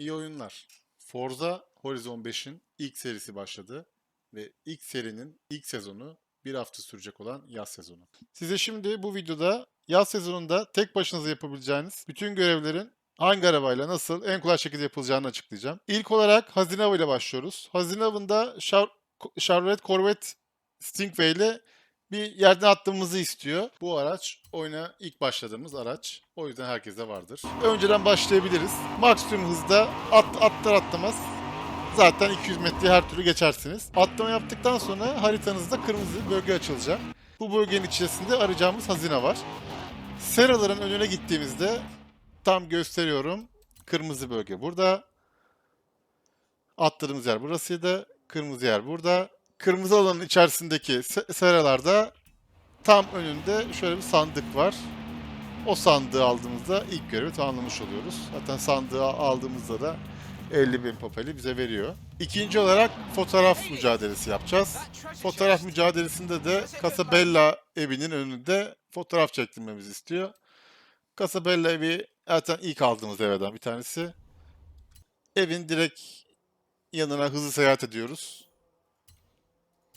İyi oyunlar. Forza Horizon 5'in ilk serisi başladı ve ilk serinin ilk sezonu bir hafta sürecek olan yaz sezonu. Size şimdi bu videoda yaz sezonunda tek başınıza yapabileceğiniz bütün görevlerin hangi arabayla nasıl en kolay şekilde yapılacağını açıklayacağım. İlk olarak Hazine ile başlıyoruz. Hazine Avı'nda Chevrolet Corvette Stingray ile bir yerden attığımızı istiyor. Bu araç oyuna ilk başladığımız araç. O yüzden herkese vardır. Önceden başlayabiliriz. Maksimum hızda at, atlar atlamaz zaten 200 metre her türlü geçersiniz. Atlama yaptıktan sonra haritanızda kırmızı bir bölge açılacak. Bu bölgenin içerisinde arayacağımız hazine var. Seraların önüne gittiğimizde tam gösteriyorum. Kırmızı bölge burada. Atladığımız yer burasıydı. Kırmızı yer burada. Kırmızı alanın içerisindeki se- seralarda tam önünde şöyle bir sandık var. O sandığı aldığımızda ilk görevi tamamlamış oluyoruz. Zaten sandığı aldığımızda da 50 bin papeli bize veriyor. İkinci olarak fotoğraf mücadelesi yapacağız. Fotoğraf mücadelesinde de Casabella evinin önünde fotoğraf çektirmemizi istiyor. Casabella evi zaten ilk aldığımız evden bir tanesi. Evin direkt yanına hızlı seyahat ediyoruz.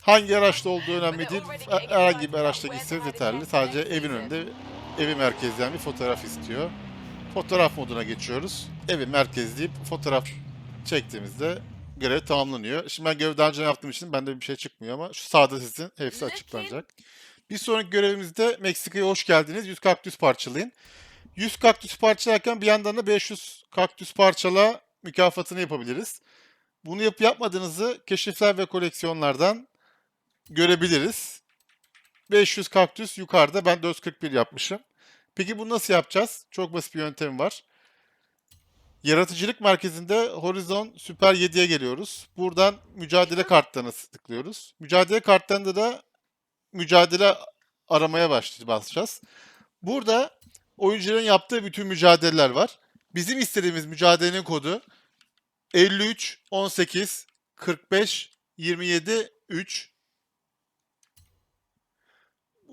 Hangi araçta olduğu önemli değil. Her- Herhangi bir araçta gitseniz yeterli. Sadece evin önünde evi merkezleyen bir fotoğraf istiyor. Fotoğraf moduna geçiyoruz. Evi merkezleyip fotoğraf çektiğimizde görev tamamlanıyor. Şimdi ben görev daha önce yaptığım için bende bir şey çıkmıyor ama şu sağda sizin hepsi açıklanacak. Bir sonraki görevimizde Meksika'ya hoş geldiniz. 100 kaktüs parçalayın. 100 kaktüs parçalarken bir yandan da 500 kaktüs parçala mükafatını yapabiliriz. Bunu yapıp yapmadığınızı keşifler ve koleksiyonlardan görebiliriz. 500 kaktüs yukarıda ben 441 yapmışım. Peki bunu nasıl yapacağız? Çok basit bir yöntem var. Yaratıcılık merkezinde Horizon Süper 7'ye geliyoruz. Buradan mücadele kartlarına tıklıyoruz. Mücadele kartlarında da mücadele aramaya başlayacağız. Burada oyuncuların yaptığı bütün mücadeleler var. Bizim istediğimiz mücadelenin kodu 53 18 45 27 3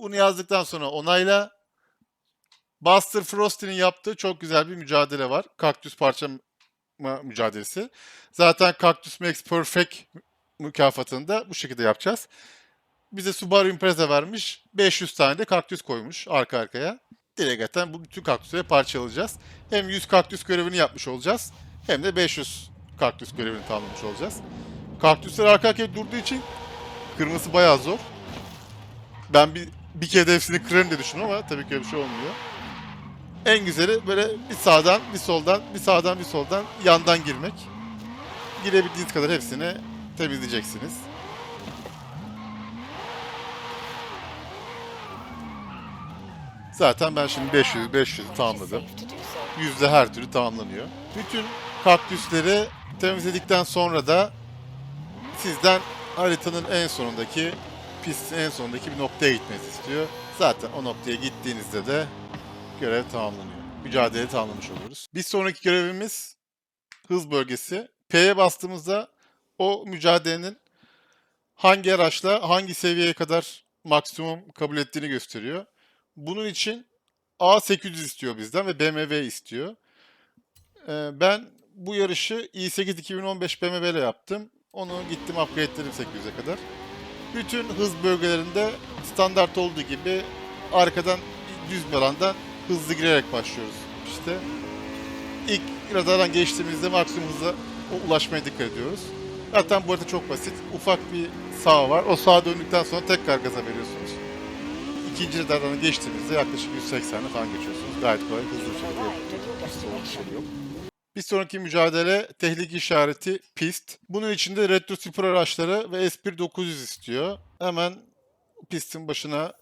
Bunu yazdıktan sonra onayla. Buster Frosty'nin yaptığı çok güzel bir mücadele var. Kaktüs parçama mücadelesi. Zaten Cactus Max Perfect mükafatını da bu şekilde yapacağız. Bize Subaru Impreza vermiş. 500 tane de kaktüs koymuş arka arkaya. Direkt zaten bu bütün kaktüsleri parçalayacağız. Hem 100 kaktüs görevini yapmış olacağız. Hem de 500 kaktüs görevini tamamlamış olacağız. Kaktüsler arka arkaya durduğu için kırması bayağı zor. Ben bir, bir kere de hepsini kırarım diye düşünüyorum ama tabii ki öyle bir şey olmuyor. En güzeli böyle bir sağdan, bir soldan, bir sağdan, bir soldan yandan girmek. Girebildiğiniz kadar hepsini temizleyeceksiniz. Zaten ben şimdi 500 500 tamamladım. Yüzde her türlü tamamlanıyor. Bütün kaktüsleri temizledikten sonra da sizden haritanın en sonundaki pistin en sonundaki bir noktaya gitmenizi istiyor. Zaten o noktaya gittiğinizde de görev tamamlanıyor. Mücadele tamamlamış oluyoruz. Bir sonraki görevimiz hız bölgesi. P'ye bastığımızda o mücadelenin hangi araçla hangi seviyeye kadar maksimum kabul ettiğini gösteriyor. Bunun için A800 istiyor bizden ve BMW istiyor. Ee, ben bu yarışı i8 2015 BMW ile yaptım. Onu gittim upgrade'ledim 800'e kadar. Bütün hız bölgelerinde standart olduğu gibi arkadan düz bir alandan hızlı girerek başlıyoruz işte. İlk radardan geçtiğimizde maksimum hıza ulaşmaya dikkat ediyoruz. Zaten bu arada çok basit. Ufak bir sağ var. O sağa döndükten sonra tekrar gaza veriyorsunuz. İkinci radardan geçtiğimizde yaklaşık 180'e falan geçiyorsunuz. Gayet kolay hızlı bir şekilde yapıyorsunuz. Bir şey yok. Bir sonraki mücadele tehlike işareti pist. Bunun içinde retro spor araçları ve S1 900 istiyor. Hemen pistin başına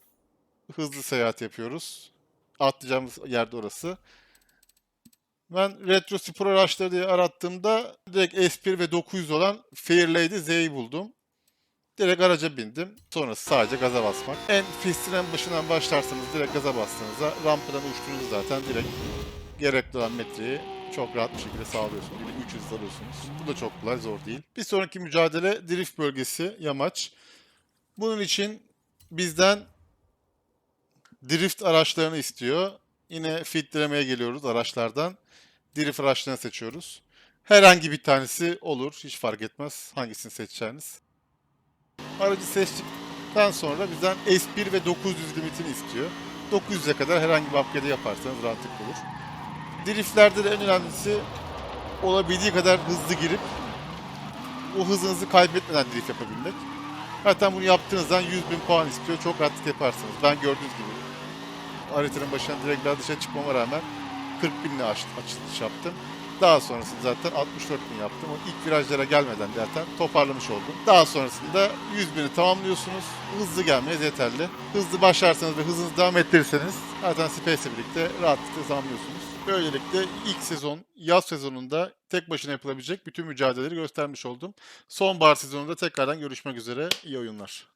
hızlı seyahat yapıyoruz. Atlayacağımız yerde orası. Ben retro spor araçları diye arattığımda direkt S1 ve 900 olan Fairlady Z'yi buldum. Direkt araca bindim. Sonrası sadece gaza basmak. En pistin en başından başlarsanız direkt gaza bastığınızda rampadan uçtuğunuzda zaten direkt gerekli olan metreyi çok rahat bir şekilde sağlıyorsunuz. Yine 300 alıyorsunuz. Bu da çok kolay, zor değil. Bir sonraki mücadele drift bölgesi, yamaç. Bunun için bizden drift araçlarını istiyor. Yine filtrelemeye geliyoruz araçlardan. Drift araçlarını seçiyoruz. Herhangi bir tanesi olur. Hiç fark etmez hangisini seçeceğiniz. Aracı seçtikten sonra bizden S1 ve 900 limitini istiyor. 900'e kadar herhangi bir upgrade yaparsanız rahatlıkla olur. Driftlerde de en önemlisi olabildiği kadar hızlı girip o hızınızı kaybetmeden drift yapabilmek. Zaten bunu yaptığınızdan 100 bin puan istiyor. Çok rahatlık yaparsınız. Ben gördüğünüz gibi haritanın başına direkt daha dışarı çıkmama rağmen 40 binle aç, açılış yaptım. Daha sonrasında zaten 64 bin yaptım. O ilk virajlara gelmeden zaten toparlamış oldum. Daha sonrasında 100 bini tamamlıyorsunuz. Hızlı gelmeniz yeterli. Hızlı başlarsanız ve hızınızı devam ettirirseniz zaten Space'le birlikte rahatlıkla tamamlıyorsunuz. Böylelikle ilk sezon, yaz sezonunda tek başına yapılabilecek bütün mücadeleleri göstermiş oldum. Sonbahar sezonunda tekrardan görüşmek üzere. İyi oyunlar.